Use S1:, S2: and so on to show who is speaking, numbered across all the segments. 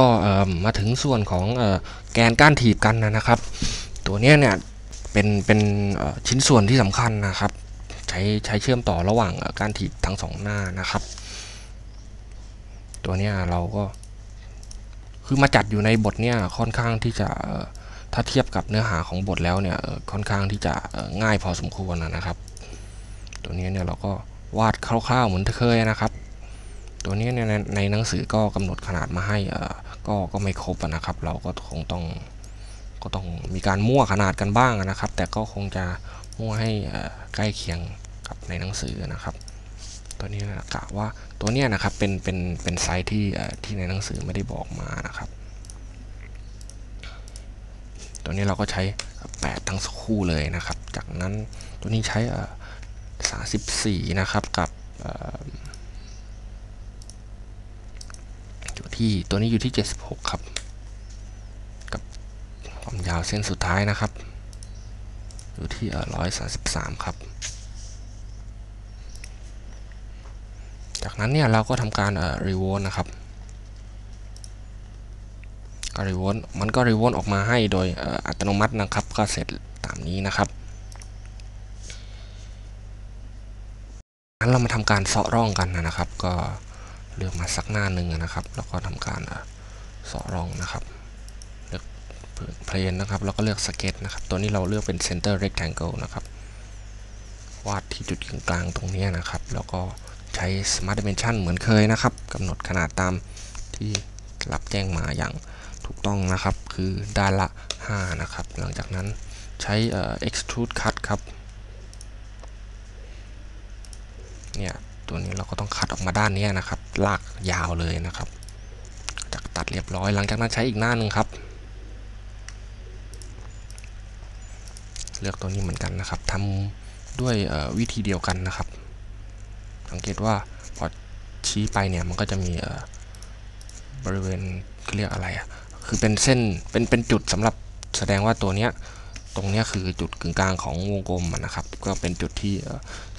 S1: ก็มาถึงส่วนของแกนก้านถีบกันนะครับ ตัวนี้เนี่ยเป็นเป็นชิ้นส่วนที่สำคัญนะครับ ใช้ใช้เชื่อมต่อระหว่างก้านถีบทั้งสองหน้านะครับ ตัวนี้เราก็คือมาจัดอยู่ในบทเนี่ยค่อนข้างที่จะถ้าเทียบกับเนื้อหาของบทแล้วเนี่ยค่อนข้างที่จะง่ายพอสมควรนะครับ ตัวนี้เนี่ยเราก็วาดคร่าวๆเหมือนเคยนะครับ ตัวนี้เนี่ยในในหนังสือก็กำหนดขนาดมาให้ก็ก็ไม่ครบนะครับ เราก็คงต้องก็ต้องมีการมั่วขนาดกันบ้างนะครับ แต่ก็คงจะมั่วให้ใกล้เคียงกับในหนังสือนะครับ ตัวนี้กะว่าตัวนี้นะครับเป็นเป็นเป็นไซส์ที่ที่ในหนังสือไม่ได้บอกมานะครับ ตัวนี้เราก็ใช้ 8 ทั้งคู่เลยนะครับ จากนั้นตัวนี้ใช้34นะครับกับเอ่ออยู่ ที่ตัวนี้อยู่ที่ 76 ครับ กับความยาวเส้นสุดท้ายนะครับ อยู่ที่เอ่อ133 ครับ จากนั้นเนี่ยเราก็ทำการเอ่อรีโวลนะครับก็รีโวลมันก็รีโวลออกมาให้โดยอ,อ,อัตโนมัตินะครับ ก็เสร็จตามนี้นะครับงั้นเรามาทำการเสาะร่องกันนะครับ ก็ เลือกมาสักหน้าหนึ่งนะครับ แล้วก็ทำการเอ่อเสาะร่องนะครับ เลือกเพลนนะครับ แล้วก็เลือกสเก็ตนะครับ ตัวนี้เราเลือกเป็น center rectangle นะครับ วาดที่จุดกลางตรงนี้นะครับ แล้วก็ใช้ smart dimension เหมือนเคยนะครับกำหนดขนาดตามที่รับแจ้งมาอย่างถูกต้องนะครับ คือด้านละ 5 นะครับ หลังจากนั้นใช้เอ่อ extrude cut ครับ เนี่ย ตัวนี้เราก็ต้องคัดออกมาด้านนี้นะครับ ลากยาวเลยนะครับจากตัดเรียบร้อยหลังจากนั้นใช้อีกหน้าหนึ่งครับ เลือกตัวนี้เหมือนกันนะครับทำด้วยวิธีเดียวกันนะครับ สังเกตว่าพอชี้ไปเนี่ยมันก็จะมีบริเวณเรียกอะไรอะคือเป็นเส้นเป็นเป็นจุดสำหรับแสดงว่าตัวเนี้ย ตรงนี้คือจุดกึ่งกลางของวงกลมนะครับ ก็เป็นจุดที่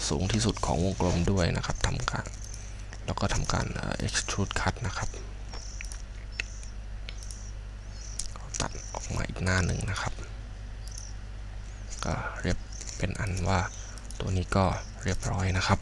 S1: สูงที่สุดของวงกลมด้วยนะครับทำการแล้วก็ทำการเอ่อ extrude cut นะครับตัดออกมาอีกหน้าหนึ่งนะครับก็เรียบเป็นอันว่าตัวนี้ก็เรียบร้อยนะครับ